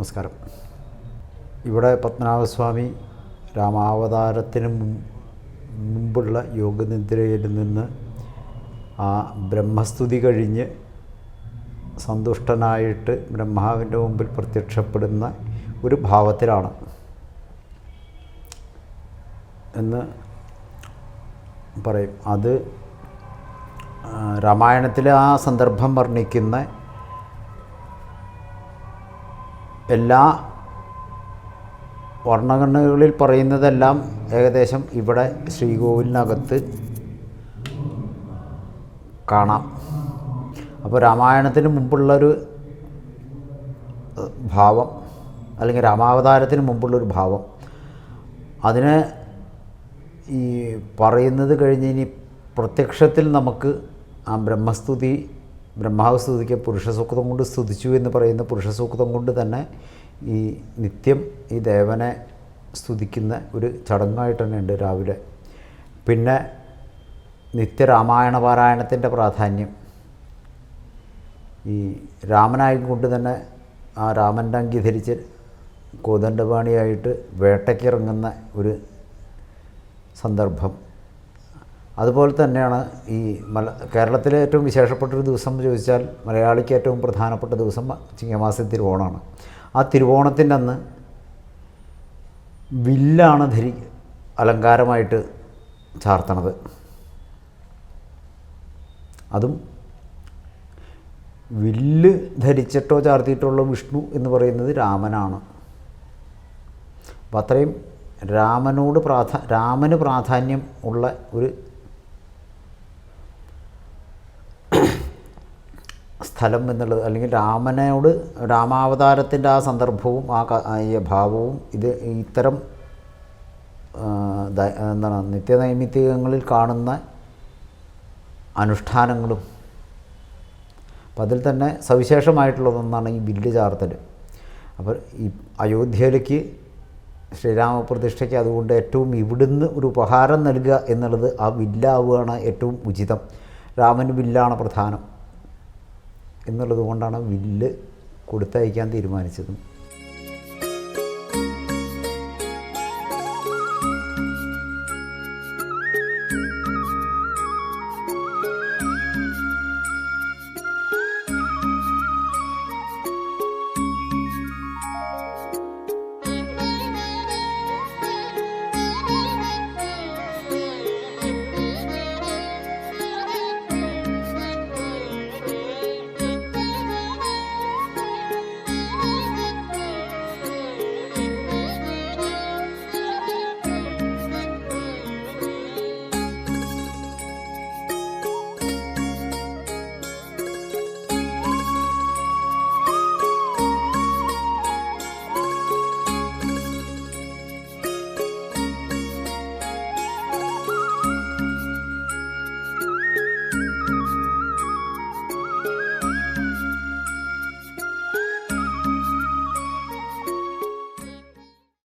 നമസ്കാരം. ഇവിടെ പത്മനാഭസ്വാമി രാമാവതാരത്തിന് മുമ്പുള്ള യോഗനിദ്രയിൽ നിന്ന് ആ ബ്രഹ്മസ്തുതി കഴിഞ്ഞ് സന്തുഷ്ടനായിട്ട് ബ്രഹ്മാവിന്റെ മുമ്പിൽ പ്രത്യക്ഷപ്പെടുന്ന ഒരു ഭാവത്തിലാണ്. എന്ന് പറയും. അത് രാമായണത്തിലെ ആ സന്ദർഭം വർണിക്കുന്ന എല്ലാ വർണഗണകളിൽ പറയുന്നതെല്ലാം ഏകദേശം ഇവിടെ ശ്രീകോവിലിനകത്ത് കാണാം. അപ്പോൾ രാമായണത്തിന് മുമ്പുള്ളൊരു ഭാവം അല്ലെങ്കിൽ രാമാവതാരത്തിന് മുമ്പുള്ളൊരു ഭാവം. അതിന് ഈ പറയുന്നത് കഴിഞ്ഞ് ഇനി പ്രത്യക്ഷത്തിൽ നമുക്ക് ആ ബ്രഹ്മസ്തുതി ബ്രഹ്മാവ് സ്തുതിക്ക് പുരുഷസൂക്തം കൊണ്ട് സ്തുതിച്ചു എന്ന് പറയുന്ന പുരുഷസൂക്തം കൊണ്ട് തന്നെ ഈ നിത്യം ഈ ദേവനെ സ്തുതിക്കുന്ന ഒരു ചടങ്ങായിട്ട് തന്നെ ഉണ്ട് രാവിലെ. പിന്നെ നിത്യരാമായണ പാരായണത്തിന്റെ പ്രാധാന്യം. ഈ രാമനായും കൊണ്ട് തന്നെ ആ രാമന്റെ അങ്കി ധരിച്ച് കോദണ്ഡപാണിയായിട്ട് വേട്ടയ്ക്കിറങ്ങുന്ന ഒരു സന്ദർഭം. അതുപോലെ തന്നെയാണ് ഈ മല കേരളത്തിലെ ഏറ്റവും വിശേഷപ്പെട്ടൊരു ദിവസം ചോദിച്ചാൽ മലയാളിക്ക് ഏറ്റവും പ്രധാനപ്പെട്ട ദിവസം ചിങ്ങമാസം തിരുവോണമാണ് ആ തിരുവോണത്തിന്റെ അന്ന് വില്ലാണ് ധരി അലങ്കാരമായിട്ട് ചാർത്തണത്. അതും വില്ല് ധരിച്ചിട്ടോ ചാർത്തിയിട്ടുള്ള വിഷ്ണു എന്ന് പറയുന്നത് രാമനാണ്. അപ്പം അത്രയും രാമനോട് പ്രാധാ രാമന് പ്രാധാന്യം ഉള്ള ഒരു സ്ഥലം എന്നുള്ളത് അല്ലെങ്കിൽ രാമനോട് രാമാവതാരത്തിന്റെ ആ സന്ദർഭവും ആ ഭാവവും ഇത് ഇത്തരം എന്താണ് നിത്യനൈമിത്തികങ്ങളിൽ കാണുന്ന അനുഷ്ഠാനങ്ങളും അപ്പം അതിൽ തന്നെ സവിശേഷമായിട്ടുള്ളതൊന്നാണ് ഈ ബില്ല് ചാർത്തൽ അപ്പോൾ ഈ അയോധ്യയിലേക്ക് ശ്രീരാമപ്രതിഷ്ഠയ്ക്ക് അതുകൊണ്ട് ഏറ്റവും ഇവിടുന്ന് ഒരു ഉപഹാരം നൽകുക എന്നുള്ളത് ആ വില്ലാവുകയാണ് ഏറ്റവും ഉചിതം. രാമന് വില്ലാണ് പ്രധാനം. എന്നുള്ളത് കൊണ്ടാണ് ബില്ല് കൊടുത്തയക്കാൻ തീരുമാനിച്ചതും.